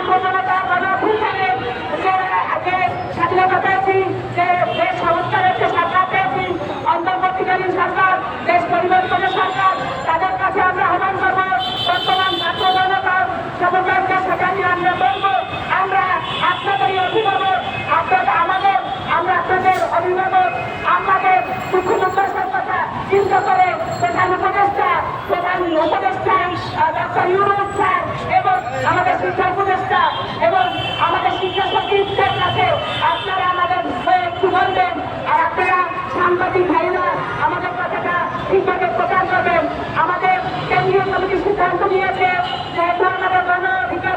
ছাত্র জনতা যে স্বাধীনতা পেয়েছি যে দেশ সংস্কারের যে সরকার পেয়েছি অন্তর্বর্তীকালীন সরকার দেশ পরিবর্তনের সরকার তাদের কাছে আমরা আহ্বান বর্তমান ছাত্র জনতা সমুদায়কে সেখানে আমরা আমরা আপনাদেরই অভিভাবক, আপনাদের আমাদের আমরা আপনাদের অভিভাবক আমাদের দুঃখ দুর্দশার কথা চিন্তা করে প্রধান উপদেষ্টা প্রধান উপদেষ্টা ডক্টর ইউনুস স্যার এবং আমাদের শিক্ষা উপদেষ্টা এবং আমাদের শিক্ষা সচিবদের কাছে আপনারা আমাদের হয়ে একটু বলবেন আর আপনারা সাংবাদিক ভাইরা আমাদের কথাটা ঠিকভাবে প্রচার করবেন আমাদের কেন্দ্রীয় কমিটি নিয়েছে যেহেতু আমাদের গণ অধিকার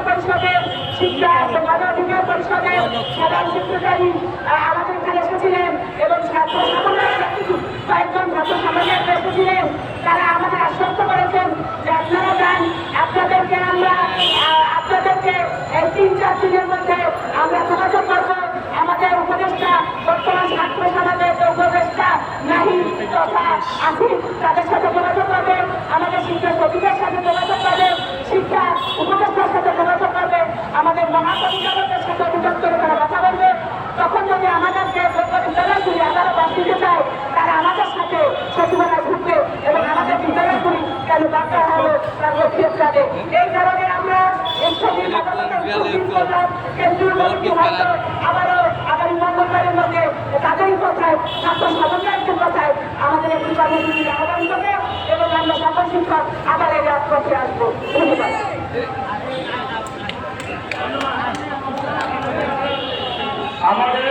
শিক্ষা গণ অধিকার পরিষদের সাধারণ সেক্রেটারি আমাদের এখানে এসেছিলেন এবং ছাত্র কিছু কয়েকজন ছাত্র সমাজের এসেছিলেন। তারা আমাদের আশ্বস্ত করেছেন যে আপনাদেরকে আমরা আপনাদেরকে এই চার দিনের মধ্যে আমরা যোগাযোগ করব। আমাদের উপদেষ্টা, বর্তমান ছাত্র সমাজের যে উপদেষ্টা নাহি তথা তাদের সাথে যোগাযোগ করবে আমাদের শিক্ষা সচিবের সাথে যোগাযোগ করবে শিক্ষা উপদেষ্টার সাথে যোগাযোগ করবে আমাদের সাথে তারা কথা বলবে। তখন যদি আমাদেরকে বিদ্যালয়গুলি আবারও বাদ দিতে চায় তারা আমাদের সাথে সচিবালয় ঢুকবে এবং আমাদের বিদ্যালয়গুলি কেন দরকার হলো তার লক্ষ্যে যাবে এই কারণে আমরা এই ছবির কেন্দ্রীয় কমিটি হয়তো আবারও আগামী মঙ্গলবারের মধ্যে তাদেরই কথায় ছাত্র সমন্বয়ের কথায় আমাদের একটি কর্মসূচির আহ্বান করবে এবং আমরা সকল শিক্ষক আবার এই রাজপথে আসব। ধন্যবাদ। আমাদের